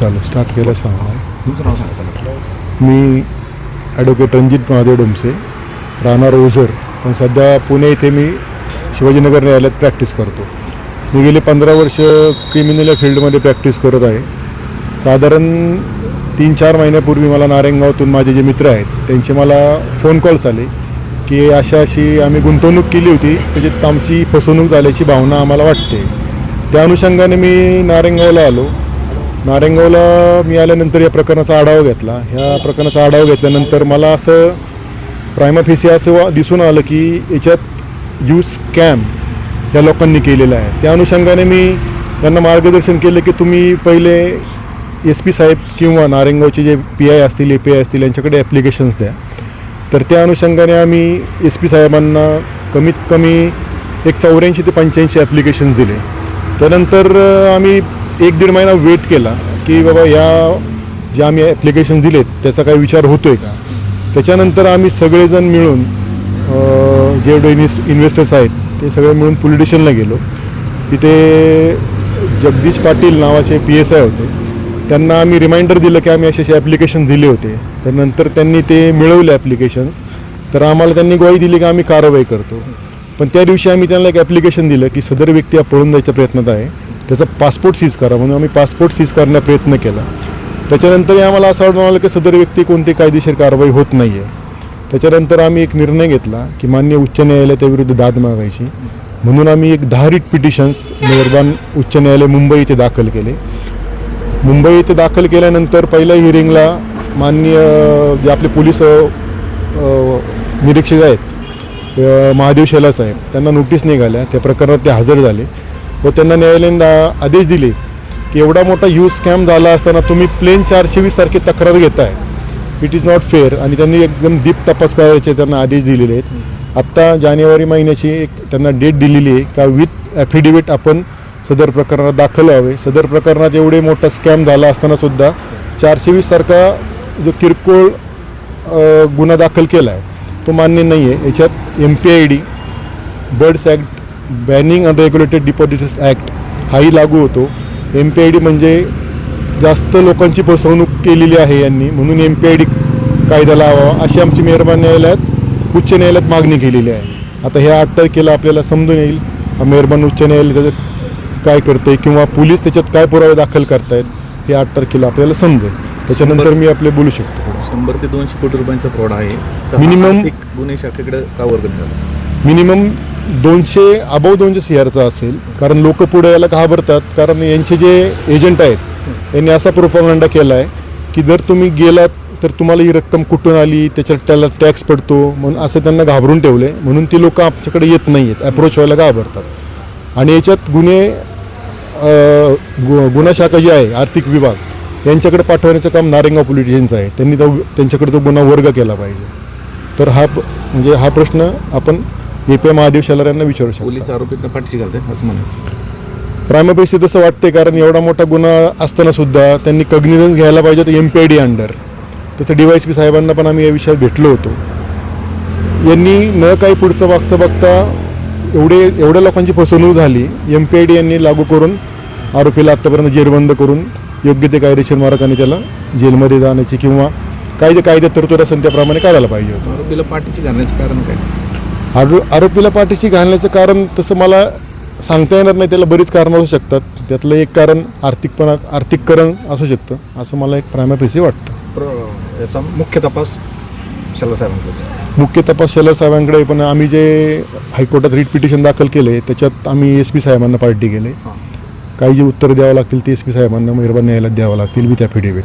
चालेल स्टार्ट केलं सांगा. तुमचं नाव सांगा मी ॲडव्होकेट रणजित महादेव डोमसे राहणार ओझर पण सध्या पुणे इथे मी शिवाजीनगर न्यायालयात प्रॅक्टिस करतो. मी गेले पंधरा वर्ष क्रिमिनल या फील्डमध्ये प्रॅक्टिस करत आहे. साधारण तीन चार महिन्यापूर्वी मला नारायणगावातून माझे जे मित्र आहेत त्यांचे मला फोन कॉल्स आले की अशा अशी आम्ही गुंतवणूक केली होती त्याच्यात आमची फसवणूक झाल्याची भावना आम्हाला वाटते. त्या अनुषंगाने मी नारायणगावला आलो. नारेंगावला मी आल्यानंतर या प्रकरणाचा आढावा घेतला. ह्या प्रकरणाचा आढावा घेतल्यानंतर मला असं प्रायमाफिसी असं वा- दिसून आलं की याच्यात यू स्कॅम या लोकांनी केलेलं आहे. त्या अनुषंगाने मी त्यांना मार्गदर्शन केलं की तुम्ही पहिले एस पी साहेब किंवा नारेंगावचे जे पी आय असतील ए पी आय असतील यांच्याकडे ॲप्लिकेशन्स द्या. तर त्या अनुषंगाने आम्ही एस पी साहेबांना कमीत कमी एक चौऱ्याऐंशी ते पंच्याऐंशी ॲप्लिकेशन्स दिले. त्यानंतर आम्ही एक दीड महिना वेट केला की बाबा या जे आम्ही ॲप्लिकेशन दिलेत त्याचा काही विचार होतो आहे का? त्याच्यानंतर आम्ही सगळेजण मिळून जेवढे इन्व्हेस इन्व्हेस्टर्स आहेत ते सगळे मिळून पोलीस स्टेशनला गेलो. तिथे जगदीश पाटील नावाचे पी एस आय होते. त्यांना आम्ही रिमाइंडर दिलं की आम्ही असे असे ॲप्लिकेशन दिले होते. तर नंतर त्यांनी ते मिळवले ॲप्लिकेशन्स तर आम्हाला त्यांनी ग्वाही दिली की आम्ही कारवाई करतो. पण त्या दिवशी आम्ही त्यांना एक ॲप्लिकेशन दिलं की सदर व्यक्ती हा पळून जायच्या प्रयत्नात आहे. त्याचा पासपोर्ट सीज करा म्हणून आम्ही पासपोर्ट सीज करण्याचा प्रयत्न केला. त्याच्यानंतरही आम्हाला असं वाटून आलं की सदर व्यक्ती कोणती कायदेशीर कारवाई होत नाही आहे त्याच्यानंतर आम्ही एक निर्णय घेतला की मान्य उच्च न्यायालय त्याविरुद्ध दाद मागायची. म्हणून आम्ही एक दहा रिट पिटिशन्स मेहरबान उच्च न्यायालय मुंबई येथे दाखल केले. मुंबई येथे दाखल केल्यानंतर पहिल्या हिअरिंगला माननीय जे आपले पोलीस निरीक्षक आहेत महादेव शेला साहेब त्यांना नोटीस निघाल्या. त्या प्रकरणात ते हजर झाले. व त्यांना न्यायालयाने आदेश दिले की एवढा मोठा यूज स्कॅम झाला असताना तुम्ही प्लेन चारशे वीस सारखी तक्रार घेताय. इट इज नॉट फेअर आणि त्यांनी एकदम डीप तपास करायचे त्यांना आदेश दिलेले आहेत. आत्ता जानेवारी महिन्याची एक त्यांना डेट दिलेली आहे का विथ ॲफिडेविट आपण सदर प्रकरणात दाखल व्हावे. सदर प्रकरणात एवढे मोठा स्कॅम झाला असताना सुद्धा चारशे वीस सारखा जो किरकोळ गुन्हा दाखल केला आहे तो मान्य नाही आहे याच्यात M P I D BUDS act banning unregulated depositors act हाही लागू होतो. एम पी आय डी म्हणजे जास्त लोकांची फसवणूक केलेली आहे यांनी म्हणून एम पी आय डी कायदा लावावा अशी आमची मेहरबान न्यायालयात उच्च न्यायालयात मागणी केलेली आहे. आता ह्या आठ तारखेला आपल्याला समजून येईल मेहरबान उच्च न्यायालय त्याच्यात काय करते किंवा पोलीस त्याच्यात काय पुरावे दाखल करतायत हे आठ तारखेला आपल्याला समजेल. त्याच्यानंतर मी आपले बोलू शकतो. शंभर ते दोनशे कोटी रुपयांचा फ्रॉड आहे. आर्थिक गुन्हे शाखेकडे का वर्ग मिनिमम दोनशे अबव दोनशे सीआरचा असेल. कारण लोक पुढे यायला घाबरतात? कारण यांचे जे एजंट आहेत यांनी असा प्रोपागंडा केला आहे की जर तुम्ही गेलात तर तुम्हाला ही रक्कम कुठून आली? त्याच्यात त्याला टॅक्स पडतो. म्हणून असं त्यांना घाबरून ठेवले म्हणून ती लोक आमच्याकडे येत नाही आहेत अप्रोच व्हायला घाबरतात. आणि याच्यात गुन्हे गु- गुन्हा शाखा जी आहे आर्थिक विभाग यांच्याकडे पाठवण्याचं काम नारेगाव पोलीस आहे. त्यांनी तो त्यांच्याकडे तो गुन्हा वर्ग केला पाहिजे. तर हा म्हणजे हा प्रश्न आपण ए पी महादेव शेलार यांना विचारू शकतो. पोलीस आरोपींना पाठीशी घालतात असं म्हणायचं. प्रायमापैसे तसं वाटते कारण एवढा मोठा गुन्हा असताना सुद्धा त्यांनी कग्निझन्स घ्यायला पाहिजे तर M P I D under तसं डी वाय पी साहेबांना पण आम्ही या विषयात भेटलो होतो. यांनी न काही पुढचं मागचं बघता एवढे एवढ्या लोकांची फसवणूक झाली. एम पी आय डी यांनी लागू करून आरोपीला आत्तापर्यंत जेरबंद करून योग्य ते कायदेशीर मार्गाने त्याला जेलमध्ये जाण्याची किंवा काय जे कायद्यात तरतूद असेल त्याप्रमाणे करायला पाहिजे होतं. आरोपीला पाठीशी घालण्याचं कारण काय? आरो आरोपीला पाठीशी घालण्याचं कारण तसं मला सांगता येणार नाही. त्याला बरीच कारणं असू शकतात. त्यातलं एक कारण आर्थिकपणा आर्थिककरण असू शकतं. असं मला एक प्रायमापेसी वाटतं. प्र- याचा मुख्य तपास शल्ला साहेबांकडे मुख्य तपास शेलर साहेबांकडे पण आम्ही जे हायकोर्टात रिट पिटिशन दाखल केले त्याच्यात आम्ही एस पी साहेबांना पार्टी केले. हां. काही जी उत्तरं द्यावं लागतील ते एस पी साहेबांना मेहरबान न्यायालयात द्यावं लागतील विथ ॲफिडेविट